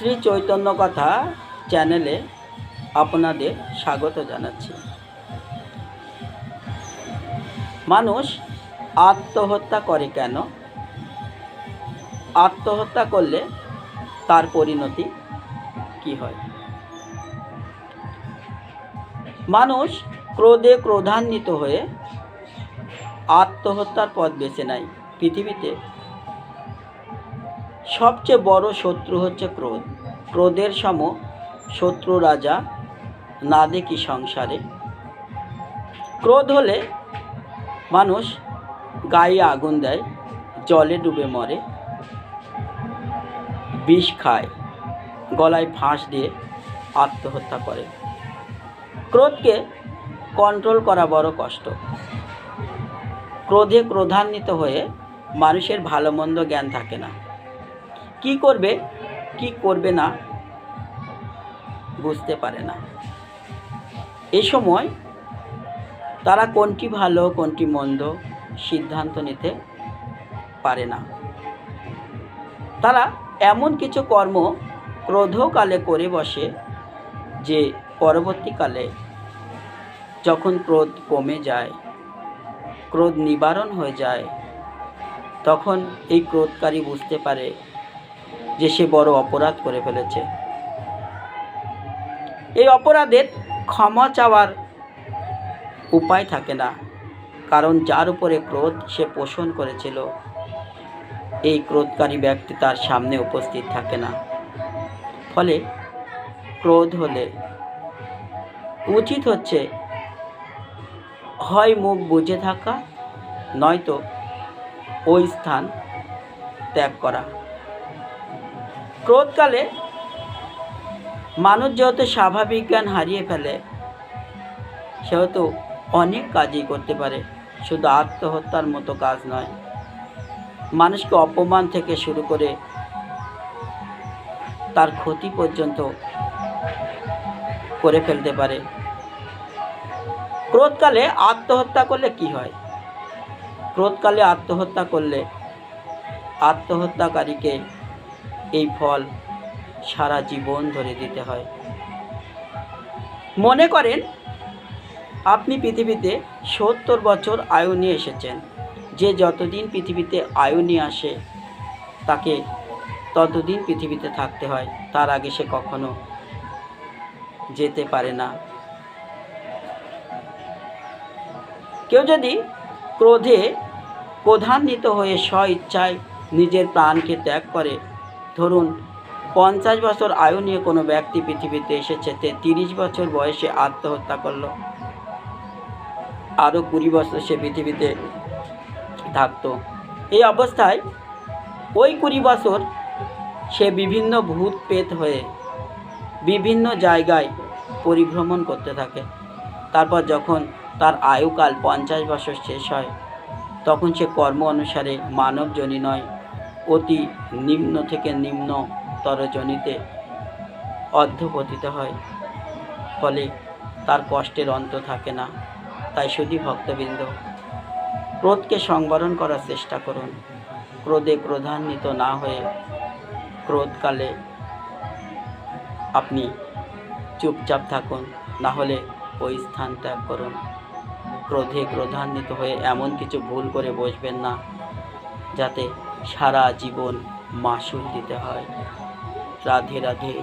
শ্রী চৈতন্য কথা চ্যানেলে আপনাদের স্বাগত জানাচ্ছি। মানুষ আত্মহত্যা করে কেন? আত্মহত্যা করলে তার পরিণতি কি হয়? মানুষ ক্রোধে ক্রোধান্বিত হয়ে আত্মহত্যার পথ বেছে নেয়। পৃথিবীতে সবচেয়ে বড় শত্রু হচ্ছে ক্রোধ। ক্রোধের সম শত্রু রাজা না দেখি সংসারে। ক্রোধ হলে মানুষ গায়ে আগুন দেয়, জলে ডুবে মরে, বিষ খায়, গলায় ফাঁস দিয়ে আত্মহত্যা করে। ক্রোধকে কন্ট্রোল করা বড় কষ্ট। ক্রোধে ক্রোধান্বিত হয়ে মানুষের ভালো মন্দ জ্ঞান থাকে না। কি করবে কি করবে না, বুঝতে পারে না। এই সময় তারা কোনটি ভালো, কোনটি মন্দ সিদ্ধান্ত নিতে পারে না। তারা এমন কিছু কর্ম ক্রোধকালে করে বসে যে পরবর্তীকালে যখন ক্রোধ কমে যায়, ক্রোধ নিবারণ হয়ে যায়, তখন এই ক্রোধকারী বুঝতে পারে যে সে বড় অপরাধ করে ফেলেছে। এই অপরাধের ক্ষমা চাওয়ার উপায় থাকে না, কারণ যার উপরে ক্রোধ সে পোষণ করেছিল, এই ক্রোধকারী ব্যক্তি তার সামনে উপস্থিত থাকে না। ফলে ক্রোধ হলে উচিত হচ্ছে হয় মুখ বুঝে থাকা, নয়তো ওই স্থান ত্যাগ করা। ক্রোধকালে মানুষ যেহেতু স্বাভাবিক জ্ঞান হারিয়ে ফেলে, সেহেতু অনেক কাজই করতে পারে। শুধু আত্মহত্যার মতো কাজ নয়, মানুষকে অপমান থেকে শুরু করে তার ক্ষতি পর্যন্ত করে ফেলতে পারে। ক্রোধকালে আত্মহত্যা করলে কি হয়? ক্রোধকালে আত্মহত্যা করলে আত্মহত্যাকারীকে এই ফল সারা জীবন ধরে দিতে হয়। মনে করেন, আপনি পৃথিবীতে সত্তর বছর আয়ু নিয়ে এসেছেন। যে যতদিন পৃথিবীতে আয়ু নিয়ে আসে, তাকে ততদিন পৃথিবীতে থাকতে হয়। তার আগে সে কখনো যেতে পারে না। কেউ যদি ক্রোধে ক্রোধান্বিত হয়ে স্ব ইচ্ছায় নিজের প্রাণকে ত্যাগ করে ধরুন, পঞ্চাশ বছর আয়ু নিয়ে কোনো ব্যক্তি পৃথিবীতে এসেছে তে তিরিশ বছর বয়সে আত্মহত্যা করল। আরও কুড়ি বছর সে পৃথিবীতে থাকতো। এই অবস্থায় ওই কুড়ি বছর সে বিভিন্ন ভূত পেত হয়ে বিভিন্ন জায়গায় পরিভ্রমণ করতে থাকে। তারপর যখন তার আয়ুকাল পঞ্চাশ বছর শেষ হয়, তখন সে কর্ম অনুসারে মানবজনী নয়। অতি নিম্ন থেকে নিম্নতর জনিতে অধ্যপতিত হয়। ফলে তার কষ্টের অন্ত থাকে না। তাই শুধু ভক্তবৃন্দ। ক্রোধকে সংবরণ করার চেষ্টা করুন। ক্রোধে ক্রোধান্বিত না হয়ে ক্রোধকালে আপনি চুপচাপ থাকুন। না হলে ওই স্থান ত্যাগ করুন। ক্রোধে ক্রোধান্বিত হয়ে এমন কিছু ভুল করে বসবেন না, যাতে সারা জীবন মাসুল দিতে হয়। রাধে রাধে।